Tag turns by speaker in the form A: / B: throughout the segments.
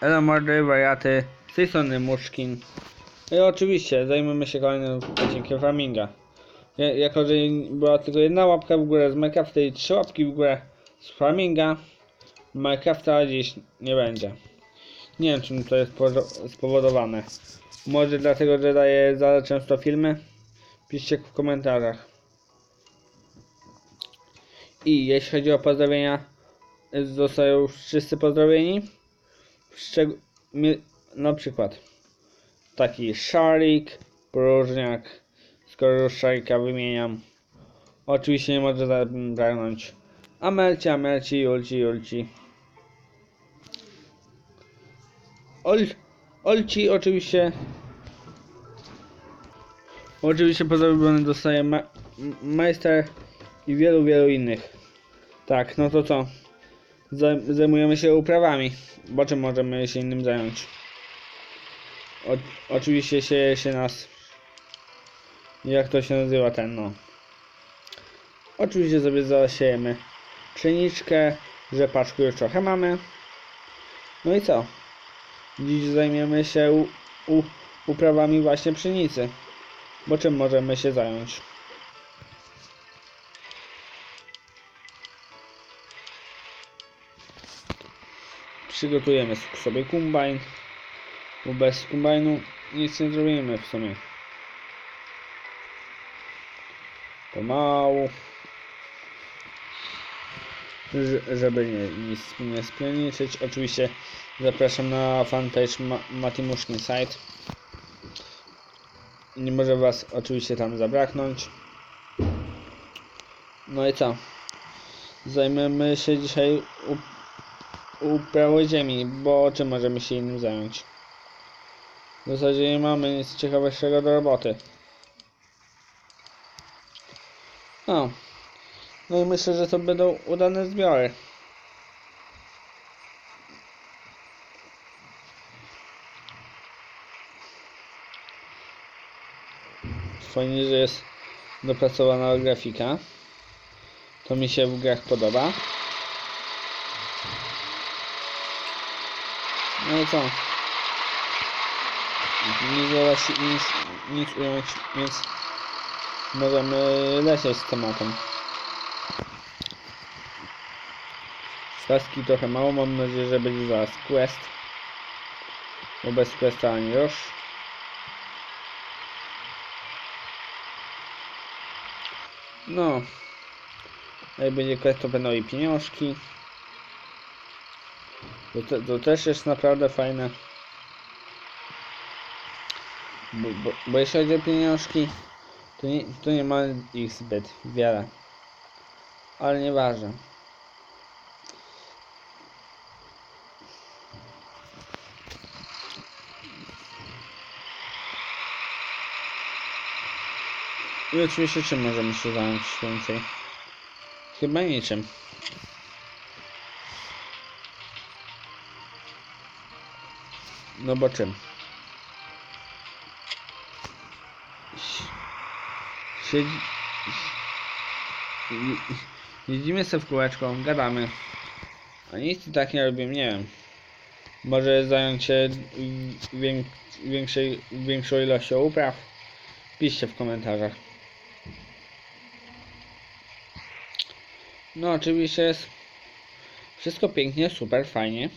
A: Elo mordy, wariaty, z tej Muszkin. I oczywiście zajmiemy się kolejnym odcinkiem farminga. Ja- Jako, że była tylko jedna łapka w górę z Minecrafta i trzy łapki w górę z farminga, Minecrafta dziś nie będzie. Nie wiem czym to jest powo- spowodowane. Może dlatego, że daję za często filmy? Piszcie w komentarzach. I jeśli chodzi o pozdrowienia, zostają wszyscy pozdrowieni. Szczeg- na przykład taki szarik, próżniak, skoro szarika wymieniam. Oczywiście nie może zabraknąć Amelci, Amelci, Julci, Julci. Ol, Olci oczywiście Oczywiście pozdrowiony dostaje ma Majster i wielu, wielu innych. Tak, no to co? Zaj- Zajmujemy się uprawami, bo czym możemy się innym zająć? O, oczywiście sieje się nas. Jak to się nazywa ten, no. Oczywiście sobie zasiejemy pszeniczkę, rzepaczku już trochę mamy. No i co? Dziś zajmiemy się u, u, uprawami właśnie pszenicy. Bo czym możemy się zająć? Przygotujemy sobie kombajn. Bo bez kombajnu nic nie zrobimy w sumie. Pomału. Żeby nie, nic nie spleniczyć. Oczywiście zapraszam na fanpage Ma Matimuszkin site. Nie może was oczywiście tam zabraknąć. No i co? Zajmiemy się dzisiaj u- uprawą ziemi, bo czym możemy się innym zająć? W zasadzie nie mamy nic ciekawszego do roboty. No. No i myślę, że to będą udane zbiory. Fajnie, że jest dopracowana grafika. To mi się w grach podoba. No i co? Nie da się nic, nic ująć, więc możemy lecieć z tematem. Taski trochę mało, mam nadzieję, że będzie zaraz quest. Bo bez questa ani już. No. Jak będzie quest, to będą i pieniążki. To, te, to też jest naprawdę fajne. Bo, bo, bo jeśli chodzi o pieniążki, to nie, to nie ma ich zbyt wiele. Ale nieważne. I oczywiście czym możemy się zająć więcej? Chyba niczym. No bo czym? Siedzi... Jedziemy sobie w kółeczko, gadamy. A nic tak nie robimy, nie wiem. Może zająć się wię... większej... większą ilością upraw? Piszcie w komentarzach. No oczywiście jest wszystko pięknie, super, fajnie.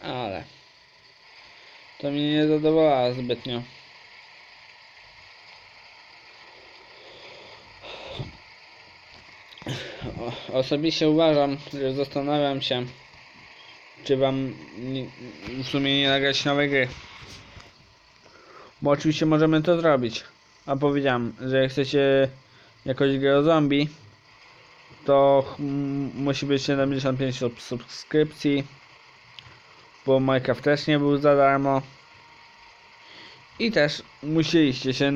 A: Ale to mnie nie zadowala zbytnio. Osobiście uważam, że zastanawiam się, czy wam w sumie nie nagrać nowej gry. Bo oczywiście możemy to zrobić. A powiedziałem, że jak chcecie jakąś grę o zombie, to musi być 75 sub- subskrypcji. Bo Minecraft też nie był za darmo. I też musieliście się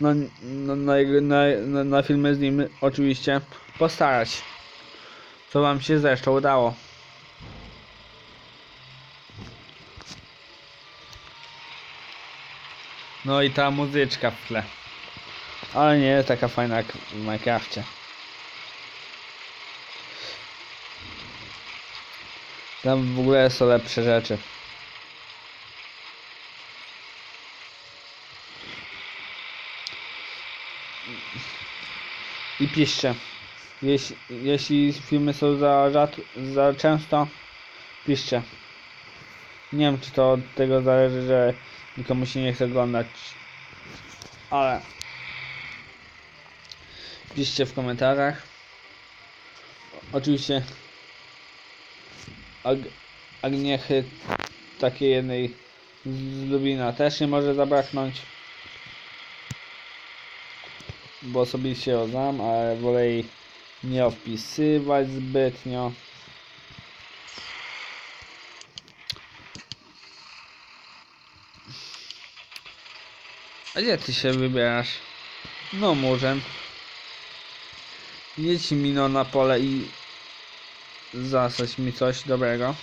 A: na, na, na, na, na filmy z nim oczywiście postarać. Co wam się zresztą udało. No i ta muzyczka w tle. Ale nie taka fajna jak w Minecrafcie. Tam w ogóle są lepsze rzeczy. I piszcie. Jeśli, jeśli filmy są za, rzad, za często, piszcie. Nie wiem, czy to od tego zależy, że nikomu się nie chce oglądać. Ale piszcie w komentarzach. Oczywiście Ag Agniechy takiej jednej z Lubina też nie może zabraknąć. Bo osobiście ją znam, ale wolę jej nie opisywać zbytnio. A gdzie ty się wybierasz? No murzem. Jedź mi no na pole i zasać mi coś dobrego.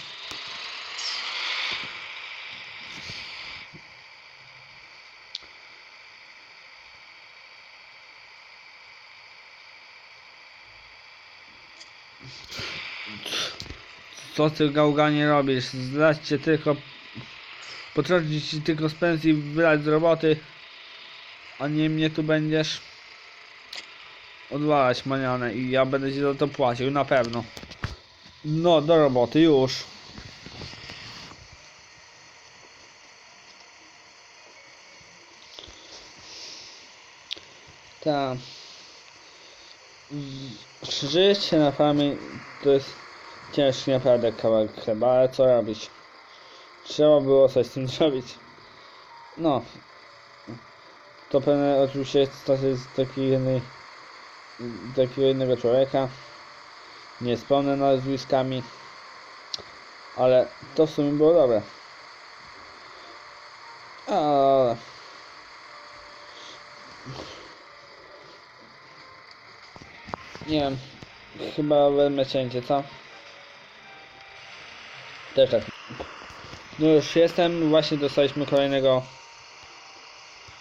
A: Co ty gałganie robisz? Zlać cię tylko potrącić ci tylko z pensji wylać z roboty a nie mnie tu będziesz odwalać manianę i ja będę ci za to płacił, na pewno. No, do roboty, już. Tak. Życie na farmie to jest ciężki naprawdę kawałek chleba, ale co robić? Trzeba było coś z tym zrobić. No, to pewnie oczywiście jest takiej jednej, takiego jednego człowieka. Nie wspomnę nazwiskami, ale to w sumie było dobre. Ale... Nie wiem, chyba wezmę cięcie, co? Też tak. No już jestem, właśnie dostaliśmy kolejnego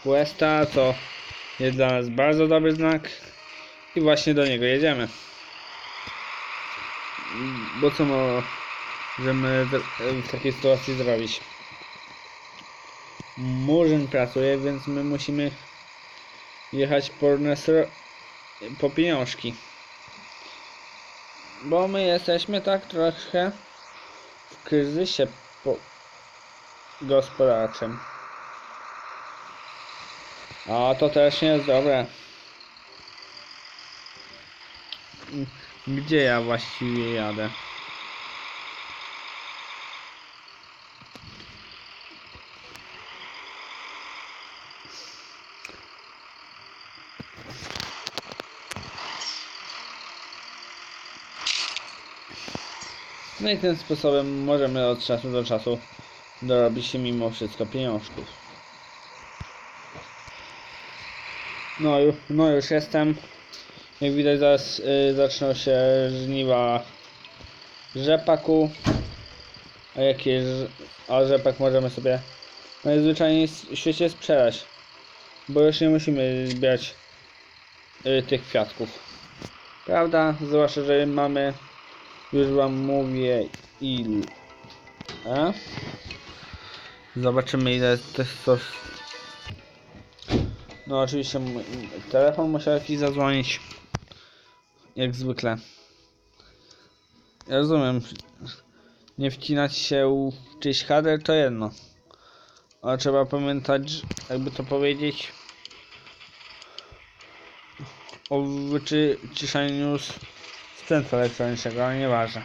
A: questa, to jest dla nas bardzo dobry znak i właśnie do niego jedziemy. Bo co możemy w takiej sytuacji zrobić? Murzyn pracuje, więc my musimy jechać po, nesro- po pieniążki. Bo my jesteśmy tak trochę w kryzysie po gospodarczym. A to też nie jest dobre. Gdzie ja właściwie jadę? No i tym sposobem możemy od czasu do czasu dorobić się mimo wszystko pieniążków. No, no już jestem. Jak widać zaraz y, zaczną się żniwa rzepaku. A jakie ż- a rzepak możemy sobie najzwyczajniej w świecie sprzedać. Bo już nie musimy zbierać y, tych kwiatków. Prawda? Zwłaszcza, że mamy już wam mówię ile. A? Zobaczymy ile to jest no oczywiście telefon musiał jakiś zadzwonić. Jak zwykle. Ja rozumiem. Nie wcinać się w czyjś to jedno. Ale trzeba pamiętać, jakby to powiedzieć, o wyciszaniu s- sprzętu elektronicznego, ale nieważne.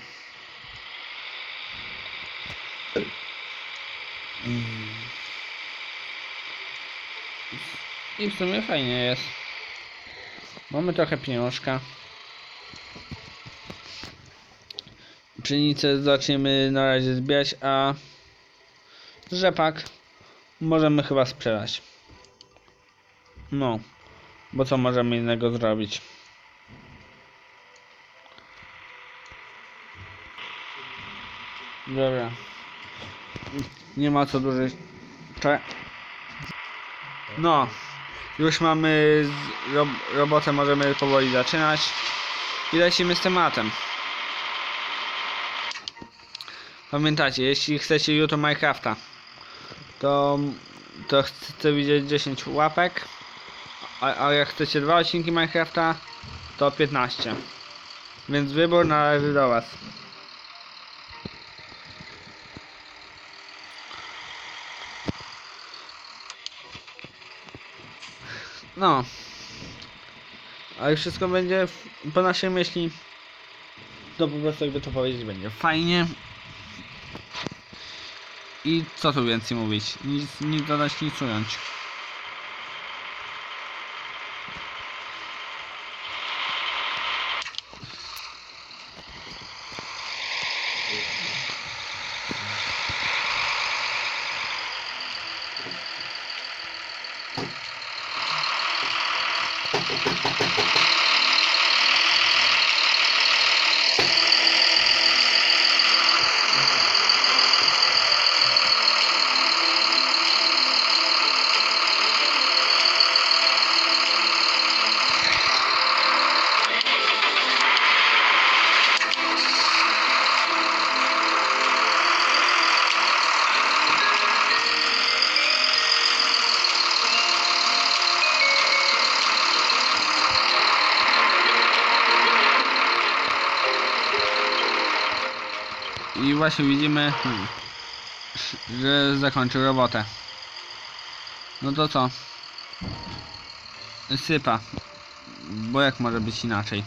A: I w sumie fajnie jest. Mamy trochę pieniążka. Pszenicę zaczniemy na razie zbierać, a rzepak możemy chyba sprzedać. No, bo co możemy innego zrobić? Dobra. Nie ma co dłużej. Cze- No, już mamy z- ro robotę, możemy powoli zaczynać i lecimy z tematem. Pamiętajcie, jeśli chcecie jutro Minecrafta, to, to chcę widzieć 10 łapek, a, a jak chcecie dwa odcinki Minecrafta, to 15. Więc wybór należy do Was. No. Ale wszystko będzie po naszej myśli. To po prostu jakby to powiedzieć będzie fajnie. I co tu więcej mówić? Nic, nic dodać, nic ująć. Właśnie widzimy, hmm, że zakończył robotę. No to co? Sypa. Bo jak może być inaczej?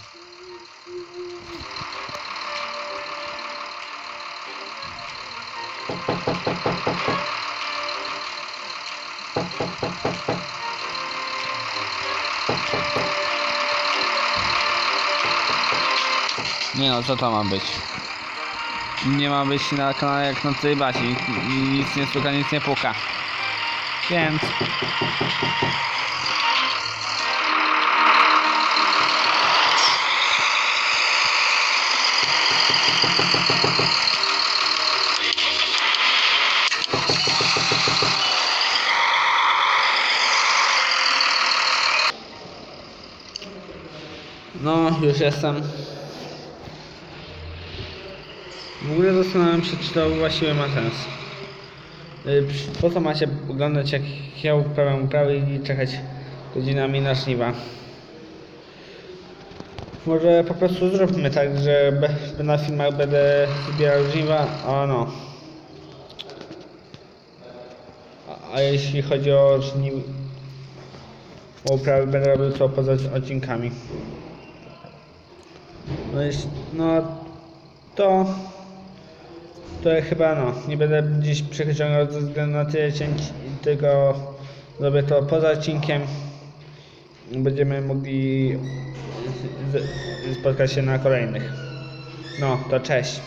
A: Nie no, co to ma być? Nie ma być na kanale jak na tej basie. Nic nie stuka, nic nie puka. Więc... No, już jestem. W ogóle zastanawiam się, czy to właściwie ma sens. Y, Po co macie oglądać, jak ja uprawiam uprawy i czekać godzinami na żniwa? Może po prostu zróbmy tak, że na filmach będę zbierał żniwa, a no. A, jeśli chodzi o żniw... o uprawy, będę robił to poza odcinkami. No, jeśli, no to to chyba no, nie będę dziś przeciągał ze względu na tyle cięć, tylko zrobię to poza odcinkiem. Będziemy mogli spotkać się na kolejnych. No, to cześć.